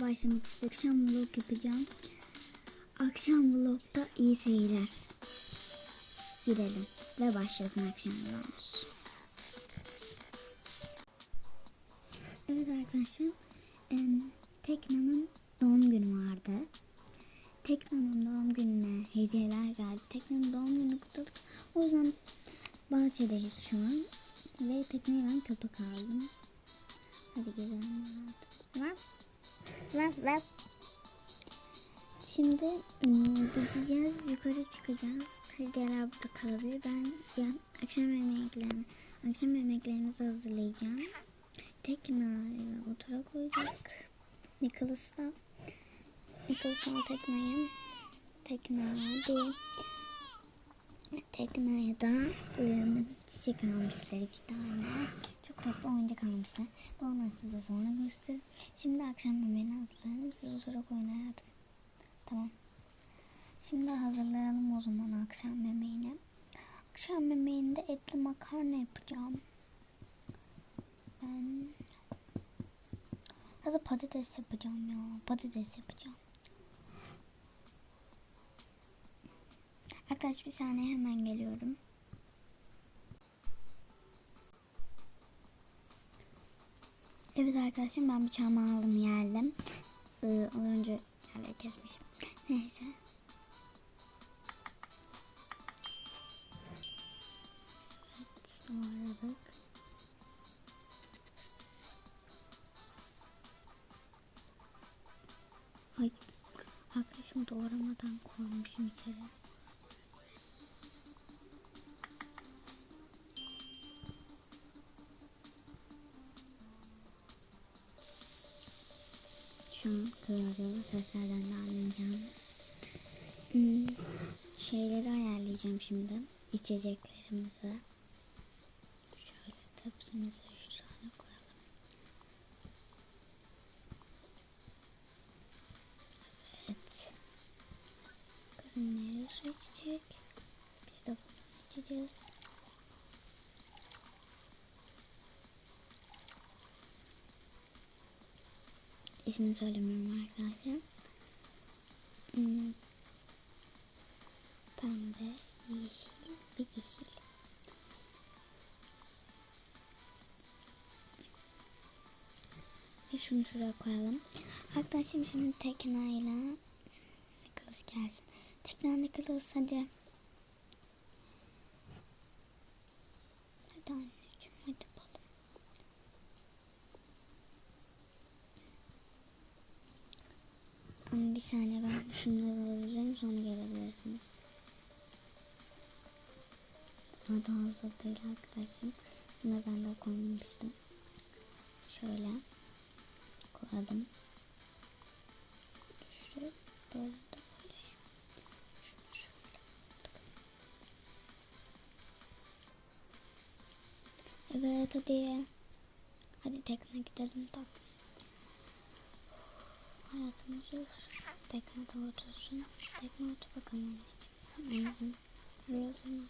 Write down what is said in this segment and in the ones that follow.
başlamak istedim. Akşam vlog yapacağım. Akşam vlogda iyi seyirler. Gidelim ve başlasın akşam vlogumuz. Evet arkadaşlar. Tekna'nın doğum günü vardı. Tekna'nın doğum gününe hediyeler geldi. Tekna'nın doğum gününü kutladık. O yüzden bahçedeyiz şu an. Ve tekneye ben köpek aldım. Hadi gidelim. Ver. Ver ver. Şimdi ım, gideceğiz. Yukarı çıkacağız. Hediyeler burada kalabilir. Ben ya, akşam yemeklerini akşam yemeklerimizi hazırlayacağım. Tekna'yla otura koyacak. Nicholas'la Nicholas al tekneyi. Tekne Tekneye da ım, çiçek almışlar iki tane. Çok tatlı oyuncak almışlar. Bu onları size sonra göstereyim. Şimdi akşam yemeğini hazırlayalım. Siz o sıra koyun hayatım. Tamam. Şimdi hazırlayalım o zaman akşam yemeğini. Akşam yemeğinde etli makarna yapacağım. Ben Hazır patates yapacağım ya. Patates yapacağım. Arkadaş bir saniye hemen geliyorum. Evet arkadaşım ben bıçağımı aldım geldim. Ee, az önce yerleri kesmişim. Neyse. Evet doğradık. Ay arkadaşım doğramadan koymuşum içeri. Kıvırıyorum. Seslerden de anlayacağım. Hmm, şeyleri ayarlayacağım şimdi. İçeceklerimizi. Şöyle tepsimize üç tane koyalım. Evet. Kızım meyve su içecek. Biz de bunu içeceğiz. İsmini söylemiyorum arkadaşlar. Hmm. Pembe, yeşil ve yeşil. Ve şunu şuraya koyalım. Arkadaşlar şimdi Tekna ile Nicholas gelsin. Tekna Nicholas. Hadi anneciğim hadi balım. Ama bir saniye ben şunları alacağım sonra gelebilirsiniz. Bunlar daha hazır değil arkadaşım. Bunları ben daha koymamıştım. Şöyle koyalım. Şuraya böyle şöyle Evet hadi. Hadi tekne gidelim tatlım. Hayatım otur. Tekne de otursun. Tekne otur bakalım anneciğim. Arıyorsun.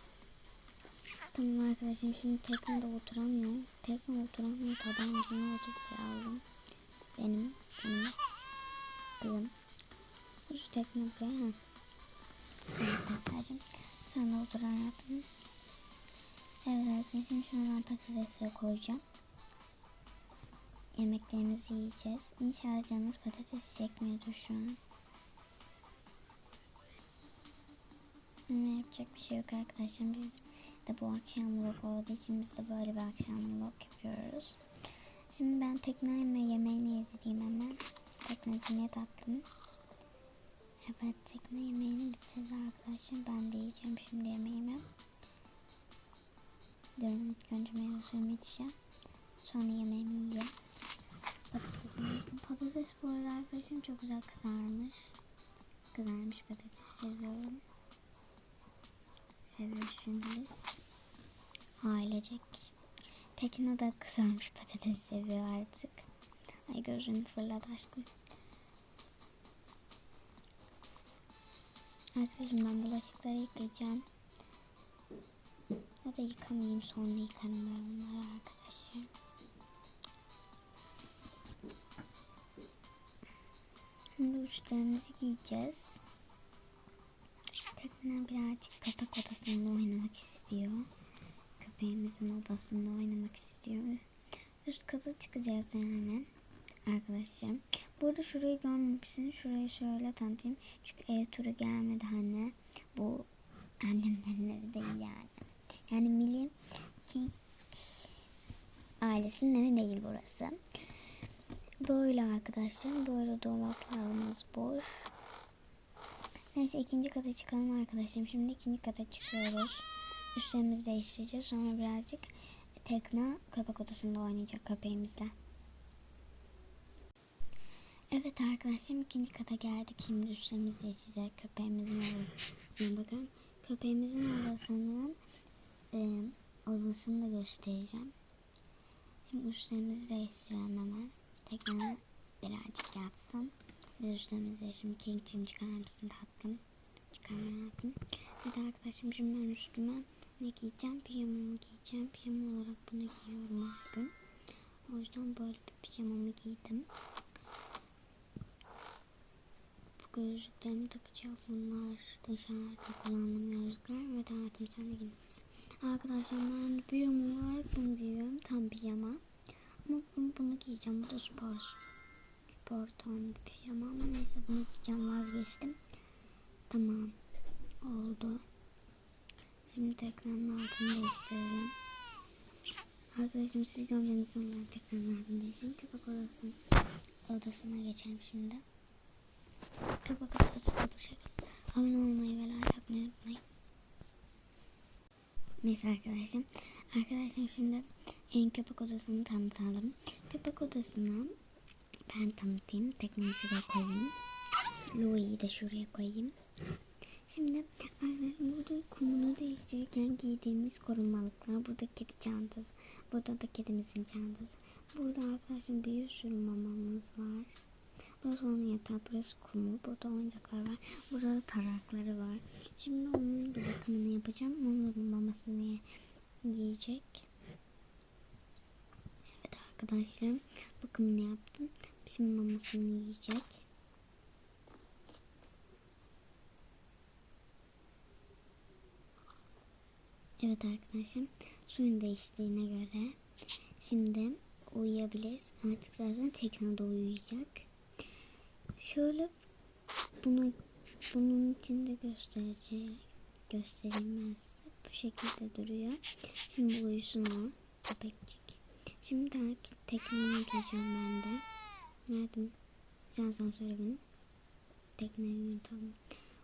Tamam arkadaşım şimdi teknede oturamıyor. Tekne oturamıyor. Tabancına oturdu yavrum. Benim, benim kızım. Şu tekne buraya. Ha. Evet tekneciğim. Sen de otur hayatım. Evet arkadaşım şimdi ben patatesleri koyacağım. Yemeklerimizi yiyeceğiz. İnşallah canınız patates çekmiyordur şu an. Ama yapacak bir şey yok arkadaşlar. Biz de bu akşam vlog olduğu için biz de böyle bir akşam vlog yapıyoruz. Şimdi ben tekneme yemeğini yedireyim hemen. Tekneciğim ye tatlım. Evet tekne yemeğini bitirdi arkadaşlar. Ben de yiyeceğim şimdi yemeğimi. Durun ilk önce meyve içeceğim. Sonra yemeğimi yiyeceğim. Patatesini yedim. Patates bu arada arkadaşım çok güzel kızarmış. Kızarmış patates seviyorum. Seviyorsunuz. Ailecek. Tekno da kızarmış patates seviyor artık. Ay gözünü fırlat aşkım. Arkadaşım ben bulaşıkları yıkayacağım. Ya da yıkamayayım sonra yıkarım ben onları arkadaşlar. Şimdi üstlerimizi giyeceğiz. Tekne birazcık köpek odasında oynamak istiyor. Köpeğimizin odasında oynamak istiyor. Üst kata çıkacağız yani. Arkadaşlar. Burada şurayı görmemişsin. Şurayı şöyle tanıtayım. Çünkü ev turu gelmedi anne. Bu annemlerin evi değil yani. Yani Milli King ailesinin evi değil burası. Böyle arkadaşlar. Böyle dolaplarımız boş. Neyse ikinci kata çıkalım arkadaşlarım. Şimdi ikinci kata çıkıyoruz. Üstlerimizi değiştireceğiz. Sonra birazcık Tekna köpek odasında oynayacak köpeğimizle. Evet arkadaşlarım ikinci kata geldik. Şimdi üstlerimizi değiştirecek köpeğimizin odasına bakın. Köpeğimizin odasının e, odasını da göstereceğim. Şimdi üstlerimizi değiştirelim hemen. Tekrar birazcık yatsın. Biz üstlerimizi değiştirelim. King'cim çıkar mısın tatlım? Çıkarma hayatım. Evet arkadaşım şimdi ben üstüme ne giyeceğim? Pijamamı giyeceğim. Pijama olarak bunu giyiyorum her gün. O yüzden böyle bir pijamamı giydim. Bu gözlüklerimi takacağım. Bunlar dışarıda kullandığım gözlükler. Evet hayatım sen de giymelisin. Arkadaşlar ben pijama olarak bunu giyiyorum. Tam pijama. Bunu, bunu giyeceğim. Bu da spor. Spor ton pijama ama neyse bunu giyeceğim vazgeçtim. Tamam. Oldu. Şimdi tekranın altını değiştirelim. Arkadaşım siz görmeniz sonra tekranın altını değiştirelim. Köpek odasının odasına geçelim şimdi. Köpek odası da bu şekilde. Abone olmayı ve like atmayı unutmayın. Neyse arkadaşım. Arkadaşım şimdi en köpek odasını tanıtalım. Köpek odasını ben tanıtayım. Teknesi de koyayım. Louis'i de şuraya koyayım. Şimdi burada kumunu değiştirirken giydiğimiz korumalıklar. Burada kedi çantası. Burada da kedimizin çantası. Burada arkadaşlar bir sürü mamamız var. Burası onun yatağı, burası kumu. Burada oyuncaklar var. Burada tarakları var. Şimdi onun da bakımını yapacağım. Onun mamasını yiyecek. Evet arkadaşlar bakımını yaptım. Şimdi mamasını yiyecek. Evet arkadaşım suyun değiştiğine göre şimdi uyuyabilir. Artık zaten teknede uyuyacak. Şöyle bunu bunun içinde göstereceğim gösterilmez. Bu şekilde duruyor. Şimdi uyusun o köpekçik. Şimdi tekneyi uyutacağım ben de. Nerede? Sen sen söyle benim. Tekneyi uyutalım.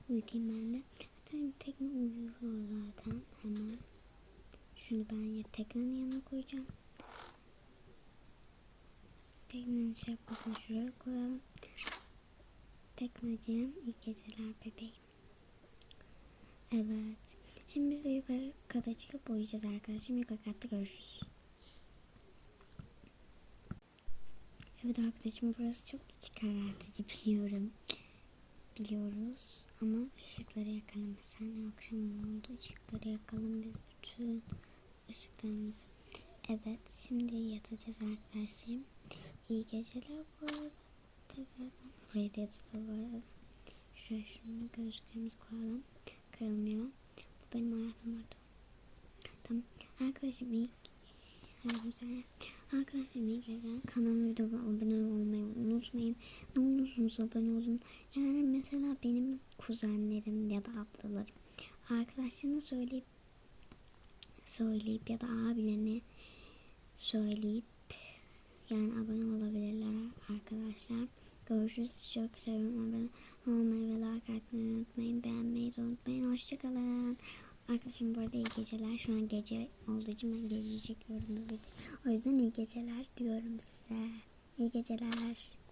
Uyutayım ben de. Zaten tekne uyuyor zaten hemen. Şunu ben ya teknenin yanına koyacağım. Teknenin şapkasını şuraya koyalım. Tekneciğim iyi geceler bebeğim. Evet. Şimdi biz de yukarı kata çıkıp uyuyacağız arkadaşım. Yukarı katta görüşürüz. Evet arkadaşım burası çok iç karartıcı biliyorum biliyoruz ama ışıkları yakalım. Sen akşam oldu ışıkları yakalım biz bütün ışıklarımızı. Evet şimdi yatacağız arkadaşlarım. İyi geceler bu arada. Tekrardan buraya da bu arada. Şuraya şunu gözlüklerimizi koyalım. Kırılmıyor. Bu benim hayatım vardı. Tamam. Arkadaşım iyi. Arkadaşlar iyi geceler. Kanalıma videoma abone olmayı unutmayın. Ne olursunuz abone olun. Yani mesela benim kuzenlerim ya da ablalarım arkadaşlarına söyleyip söyleyip ya da abilerine söyleyip yani abone olabilirler arkadaşlar. Görüşürüz. Çok seviyorum. Abone olmayı ve like unutmayın. Beğenmeyi de unutmayın. Hoşçakalın. Arkadaşım bu arada iyi geceler. Şu an gece olduğu için ben gece çekiyorum. O yüzden iyi geceler diyorum size. İyi geceler.